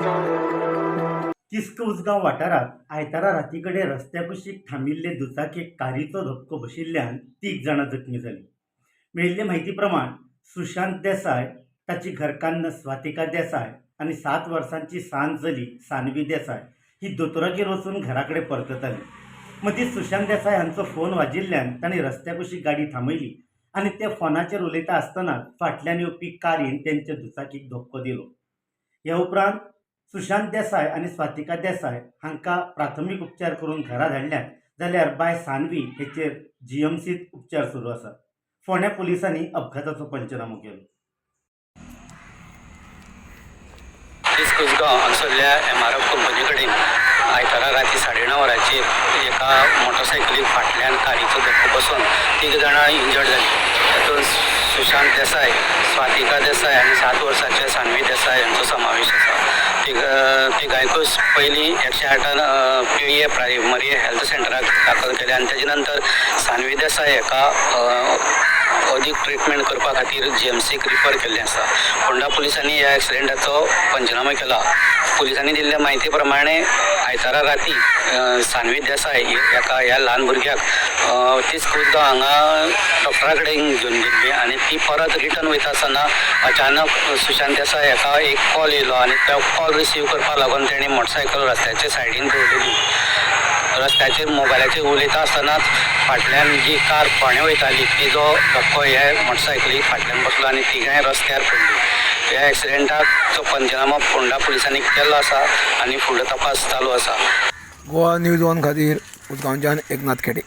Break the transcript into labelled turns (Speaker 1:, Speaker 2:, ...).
Speaker 1: किस्क उसगांव वाठारांत आयतारा राती कडेन रस्त्या कुशीक थांबिल्ले दुचाकीक कारीचो धक्को बशिल्ल्यान तीग जाणां जखमी जालीं मेळिल्ले म्हायती प्रमाण सुशांत देसाय ताची घरकान्न स्वातिका देसाय आनी सात वर्सांची सांज चली सानवी देसाय ही दोतोरागेर वचून घरा कडेन परतताली मदींच सुशांत देसाय हांचो फोन वाजिल्ल्यान ताणें रस्त्या कुशीक गाडी थांबयली आनी ते फोनाचेर उलयता आसतना फाटल्यान येवपी कारीन तेंचे दुचाकीक धक्को दिलो. ह्या उपरांत सुशांत देसाय आनी स्वातिका देसाय हांकां प्राथमीक उपचार करून घरा धाडल्यात जाल्यार बाय सानवी हेचेर जी एम सीत उपचार सुरू आसात फोंड्या पुलिसांनी अपघाताचो पंचनामो केलो.
Speaker 2: तीस कुसगांव हांगसरल्या एम आर एफ कंपनी कडेन आयतारा राती साडे णव वरांचेर एका मोटरसायकलीक फाटल्यान कारीचो धक्को बसून तीग जाणां इंजर्ड जाली. तातूंत सुशांत देसाय स्वातिका देसाय आनी सात वर्साचे सानवी देसाय हांचो समावेश आसा तिग तिगांयकूच पयलीं एकशे आठान पी ए प्रायमरी हेल्थ सेंटराक दाखल केले. आनी तेजे नंतर सानवी देसाय हेका अदीक ट्रिटमेंट करपा खातीर जी एम सीक रिफर केल्लें आसा होंडा पुलिसांनी ह्या एक्सिडेंटाचो पंचनामा केला. पुलिसांनी दिल्ल्या म्हायती प्रमाणे आयतारा राती सानवी देसाय एका ह्या ल्हान भुरग्याक तीच खुद्द हांगा डॉक्टरा कडेन घेवन गेल्ली आनी ती परत रिटर्न वयता आसतना अचानक सुशांत देसाय हेका एक कॉल येयलो आनी तो कॉल रिसीव करपाक लागून तेणी मोटरसायकल रस्त्याचे सायडीन दवरलेली रस्त्याचेर मोबायलाचेर उलयता आसतनाच फाटल्यान जी कार फोंड्या वयताली तिजो धक्को हे मोटरसायकलीक फाटल्यान बसलो आनी तिगांय रस्त्यार पडली ह्या एक्सिडेंटाचो पंचनामा फोंडा पुलिसांनी केल्लो आसा आनी फुडलो तपास चालू आसा
Speaker 3: गोवा न्यूज वन खातीर उदगांवच्यान एकनाथ खेडे.